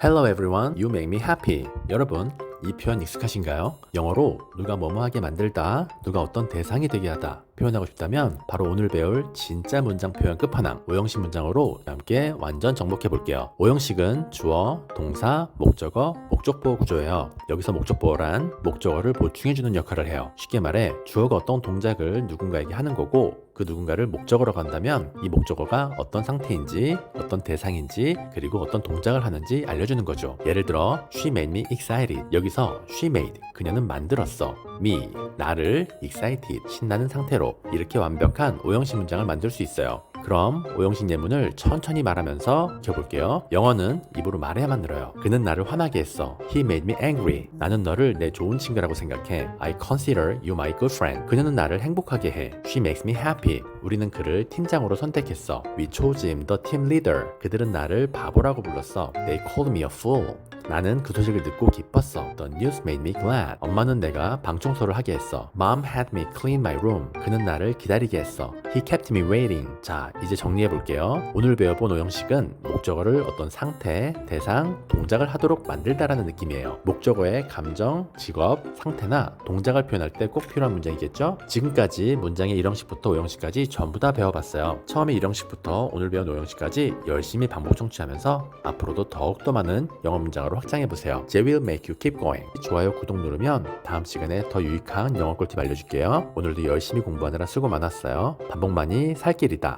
Hello everyone, you make me happy. 여러분, 이 표현 익숙하신가요? 영어로 누가 뭐뭐 하게 만들다, 누가 어떤 대상이 되게 하다 표현하고 싶다면 바로 오늘 배울 진짜 문장 표현 끝판왕 오형식 문장으로 함께 완전 정복해 볼게요. 오형식은 주어, 동사, 목적어, 목적보호 구조예요. 여기서 목적보호란 목적어를 보충해 주는 역할을 해요. 쉽게 말해 주어가 어떤 동작을 누군가에게 하는 거고 그 누군가를 목적어로 간다면 이 목적어가 어떤 상태인지 어떤 대상인지 그리고 어떤 동작을 하는지 알려주는 거죠. 예를 들어 She made me excited. 여기서 she made 그녀는 만들었어. Me 나를 excited 신나는 상태로 이렇게 완벽한 오형식 문장을 만들 수 있어요. 그럼 오형식 예문을 천천히 말하면서 익혀볼게요. 영어는 입으로 말해야만 늘어요. 그는 나를 화나게 했어. He made me angry. 나는 너를 내 좋은 친구라고 생각해. I consider you my good friend. 그녀는 나를 행복하게 해. She makes me happy. 우리는 그를 팀장으로 선택했어. We chose him the team leader. 그들은 나를 바보라고 불렀어. They called me a fool. 나는 그 소식을 듣고 기뻤어. The news made me glad. 엄마는 내가 방 청소를 하게 했어. Mom had me clean my room. 그는 나를 기다리게 했어. He kept me waiting. 자, 이제 정리해 볼게요. 오늘 배워본 오형식은 목적어를 어떤 상태, 대상, 동작을 하도록 만들다라는 느낌이에요. 목적어의 감정, 직업, 상태나 동작을 표현할 때 꼭 필요한 문장이겠죠? 지금까지 문장의 1형식부터 5형식까지 전부 다 배워봤어요. 처음에 1형식부터 오늘 배운 5형식까지 열심히 반복 청취하면서 앞으로도 더욱더 많은 영어 문장으로 확장해보세요. J will make you keep going. 좋아요, 구독 누르면 다음 시간에 더 유익한 영어 꿀팁 알려줄게요. 오늘도 열심히 공부하느라 수고 많았어요. 반복 많이 살 길이다.